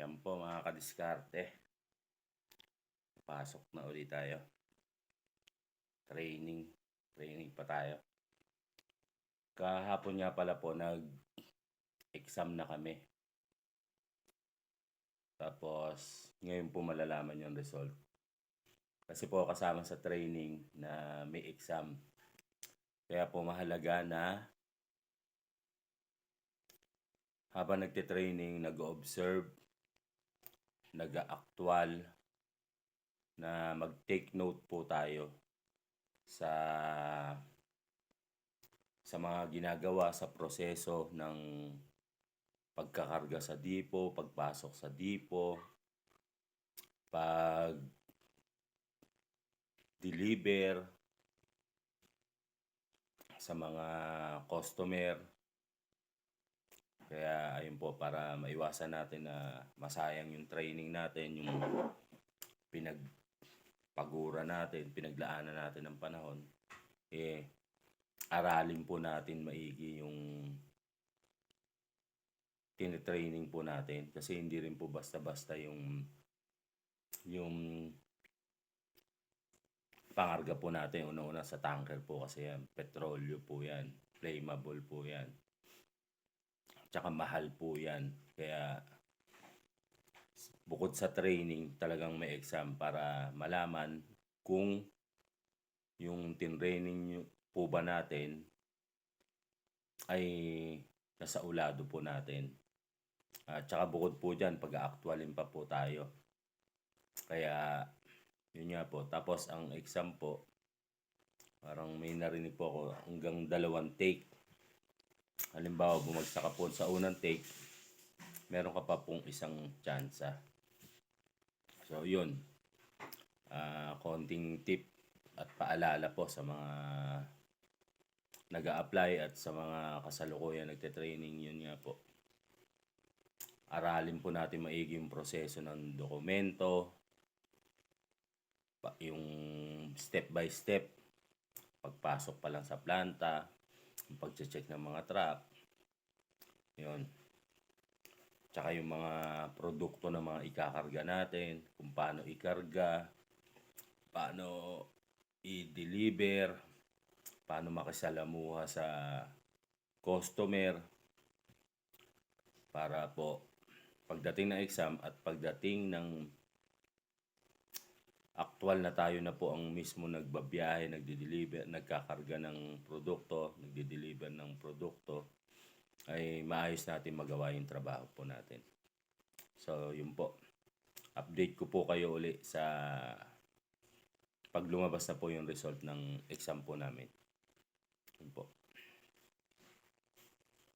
Yan po mga kadiskarte. Pasok na ulit tayo. Training. Training pa tayo. Kahapon nga pala po nag-exam na kami. Tapos ngayon po malalaman yung result. Kasi po kasama sa training na may exam. Kaya po mahalaga na habang nagte-training, nag-observe, nag-actual, na mag-take note po tayo sa sa mga ginagawa sa proseso ng pagkakarga sa dipo, pagpasok sa dipo, pag deliver sa mga customer. Kaya ayun po para maiwasan natin na masayang yung training natin, yung pinagpagura natin, pinaglaanan natin ng panahon, eh aralin po natin maigi yung tinitraining po natin. Kasi hindi rin po basta-basta yung yung pangarga po natin. Una-una sa tanker po kasi yan petrolyo po yan flammable po yan tsaka mahal po yan kaya bukod sa training talagang may exam para malaman kung yung tinraining po ba natin ay nasa ulado po natin. At tsaka bukod po dyan, pag-actualin pa po tayo. Kaya, yun nga po. Tapos, ang exam po, parang may narinig po ako, hanggang dalawang take. Halimbawa, bumagsak ka po sa unang take, meron ka pa pong isang tsansa. So, yun. Ah, konting tip at paalala po sa mga nag apply at sa mga kasalukuyan nagte-training yun nga po. Aralin po natin maigi yung proseso ng dokumento, yung step by step, pagpasok pa lang sa planta, yung pag-check ng mga truck, yun. Tsaka yung mga produkto na mga ikakarga natin, kung paano ikarga, paano i-deliver, paano makisalamuha sa customer para po pagdating ng exam at pagdating ng actual na tayo na po ang mismo nagbabiyahe, nagde-deliver, nagkakarga ng produkto, nagde-deliver ng produkto, ay maayos natin magawa yung trabaho po natin. So, yun po. Update ko po kayo uli sa pag lumabas na po yung result ng exam po namin. Yun po.